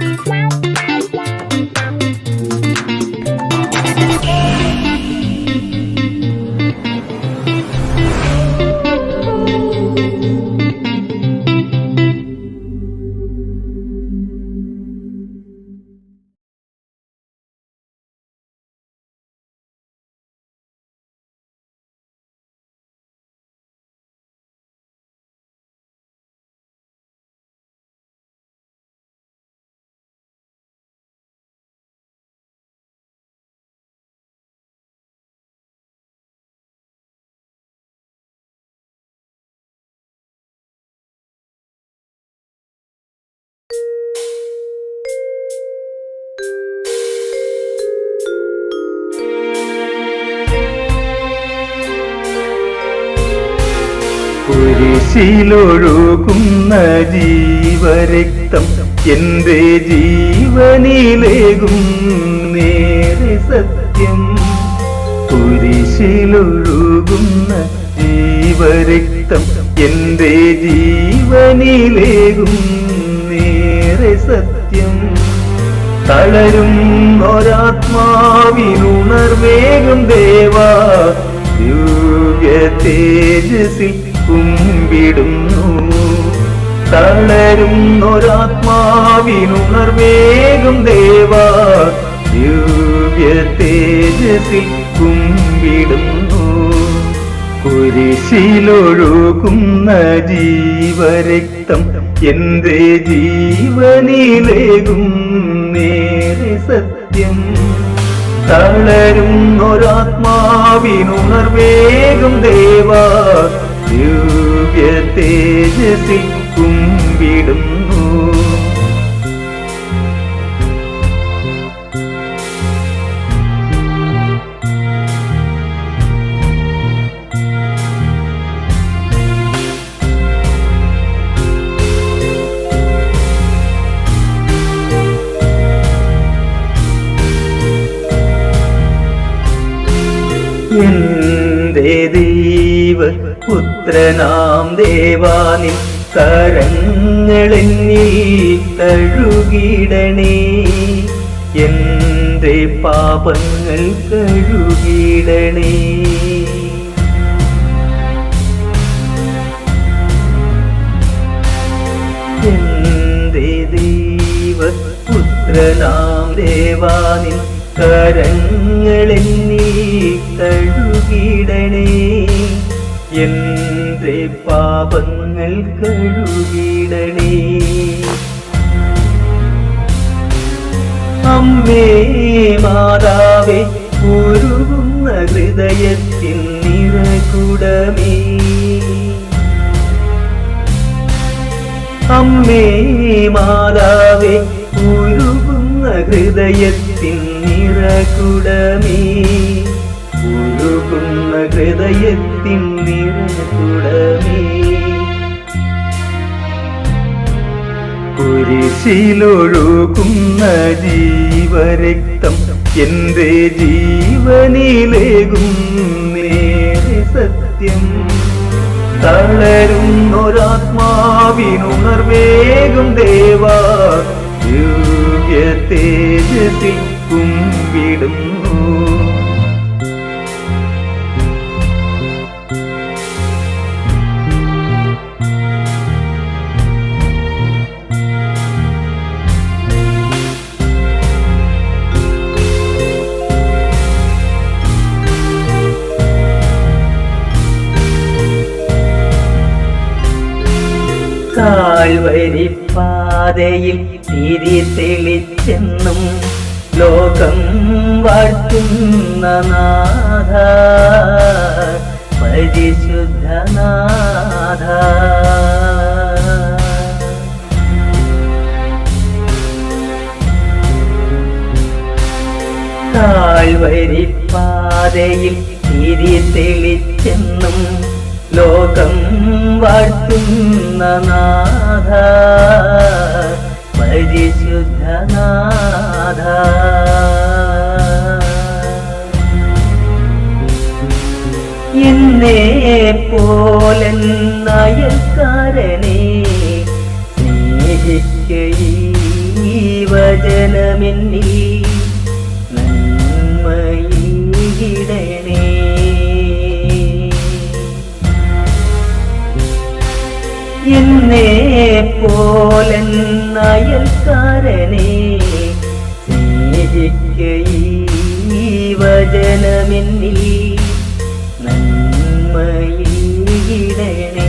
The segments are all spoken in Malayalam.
Wow. കുരിശിലൊഴുകുന്ന ജീവരക്തം എന്റെ ജീവനിലേകും നേരെ സത്യം. കുരിശിലൊഴുകുന്ന ജീവരക്തം എന്റെ ജീവനിലേകും നേരെ സത്യം. തളരും ഒരാത്മാവിനുണർവേഗം ദേവാ ദിവ്യ തേജസ്സിൽ കുമ്പിടുന്നു തളരും ഒരാത്മാവിനുണർവേഗം ദേവാ. ദിവ്യ തേജസിൽ കുമ്പിടുന്നു. കുരിശിലൊഴുകുന്ന ജീവരക്തം എന്റെ ജീവനിലേകും നേരെ സത്യം. തളരും ഒരാത്മാവിനുണർവേഗം ദേവാ. ദിവ്യ തേജസി കുമ്പിടുന്നു ദൈവ ദേവാനി ദേവാനിൻ നീ കഴുകിടണേ. എന്റെ പാപങ്ങൾ കഴുകിടണേ. എന്റെ ദൈവ പുത്രനാം ദേവാനിൻ കരങ്ങളെന്നീ കഴുകിടണേ. എന്റെ പാപങ്ങൾ കഴുകിടണേ. അമ്മേ മാതാവേ ഉരുകുന്ന ഹൃദയത്തിൻ നിറകുടമേ. അമ്മേ മാതാവേ ഉരുകുന്ന ഹൃദയത്തിൻ നിറകുടമേ ഉരുകുന്ന ഹൃദയത്തിൻ നിറകുടമേ കുരിശിലൊഴുകുന്ന ജീവരക്തം എന്റെ ജീവനിലേകും സത്യം. തളരുന്നൊരാത്മാവിനുണർവേകും ദേവാ. ദിവ്യ തേജസിൽ കുമ്പിടുന്നു. താഴ്വരിപ്പാതയിൽ തിരി തെളിച്ചെന്നും ലോകം വാഴ്ത്തുന്ന നാഥ. പരിശുദ്ധനാഥ. താഴ്വരിപ്പാതയിൽ തിരി തെളിച്ചെന്നും ലോകം വാഴ്ത്തുന്ന നാഥ. പരിശുദ്ധനാഥ. എന്നെ പോലൻ നയക്കാരനെ സ്നേഹിക്കൈ ഈ എന്നെ പോലൻ അയൽക്കാരനെ സ്നേഹിക്ക ഈ വചനമെന്നിൽ നന്മയിടണേ.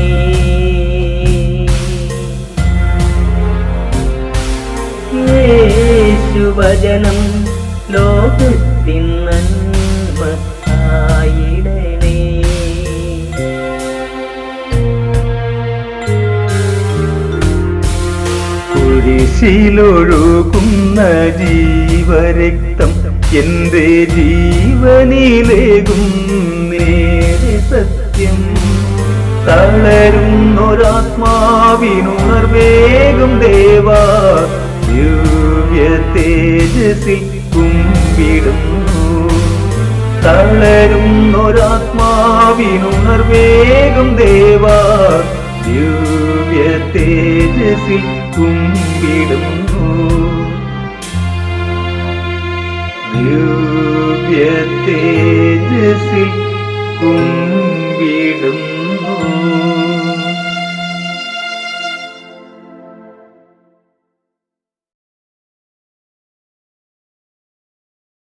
യേശുവചനം ലോകത്തിൻ നന്മ ആയിടണേ കുരിശിലൊഴുകുന്ന ജീവരക്തം എന്റെ ജീവനിലേകും നേരെ സത്യം. തളരുന്നൊരാത്മാവിനുണർവേകും ദേവാ ദിവ്യ തേജസിൽ കുമ്പിടുന്നു. തളരുന്നൊരാത്മാവിനുണർവേകും ദേവാ ദിവ്യ തേജസ്സിൽ കുമ്പിടുന്നു ദിവ്യ തേജസിൽ കുമ്പിടുന്നു